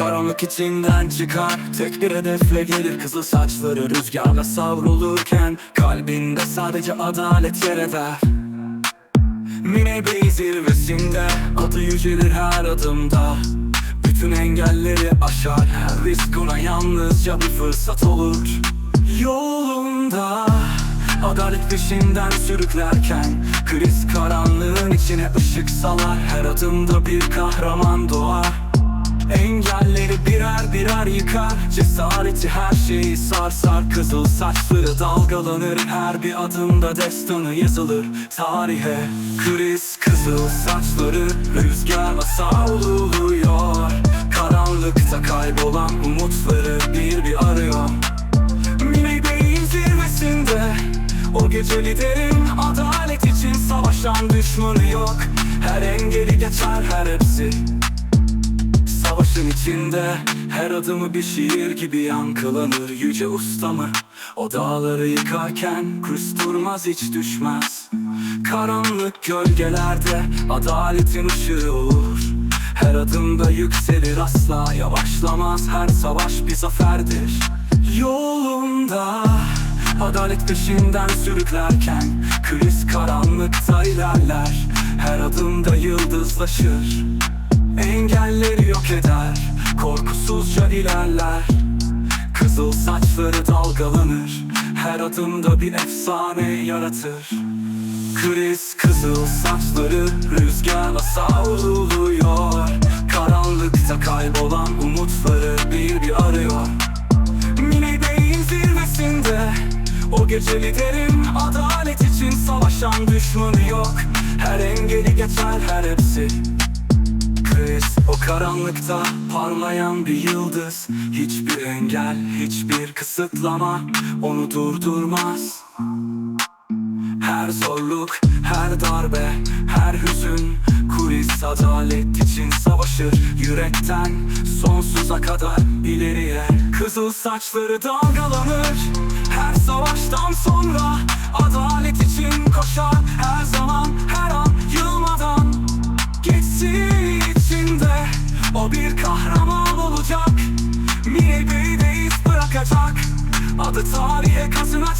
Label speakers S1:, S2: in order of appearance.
S1: Karanlık içinden çıkar. Tek bir hedefle gelir Kızıl saçları rüzgarla savrulurken. Kalbinde sadece adalet yer eder. Mine Bey zirvesinde Adı yücelir her adımda. Bütün engelleri aşar Her risk ona yalnızca bir fırsat olur. Yolunda Adalet peşinden sürüklerken Kriz karanlığın içine ışık salar. Her adımda bir kahraman doğar Engelleri birer birer yıkar. Cesareti her şeyi sarsar Kızıl saçları dalgalanır. Her bir adımda destanı yazılır. Tarihe kriz kızıl saçları Rüzgarla savruluyor Karanlıkta kaybolan umutları bir bir arıyor. Mine Bey'in zirvesinde O gece liderin adalet için savaşan düşmanı yok. Her engeli geçer her hepsi Savaşın içinde her adımı bir şiir gibi yankılanır Yüce ustamı. O dağları yıkarken Kurs durmaz hiç düşmez. Karanlık gölgelerde adaletin ışığı olur. Her adımda yükselir asla yavaşlamaz. Her savaş bir zaferdir. Yolunda Adalet peşinden sürüklerken Kriz karanlıkta ilerler. Her adımda yıldızlaşır Engelleri yok eder Korkusuzca ilerler. Kızıl saçları dalgalanır Her adımda bir efsane yaratır. Kriz kızıl saçları rüzgarla savruluyor Karanlıkta kaybolan umutları bir bir arıyor. Mine Bey'in zirvesinde O gece liderim adalet için savaşan düşmanı yok. Her engeli geçer her karanlıkta parlayan bir yıldız. Hiçbir engel, hiçbir kısıtlama onu durdurmaz. Her zorluk, her darbe, her hüzün Kulis adalet için savaşır. Yürekten Sonsuza kadar ileriye Kızıl saçları dalgalanır. Her savaştan sonra Adalet için koşar Her zaman, Bir kahraman olacak. Mine Bey'de iz bırakacak. Adı tarihe kazınacak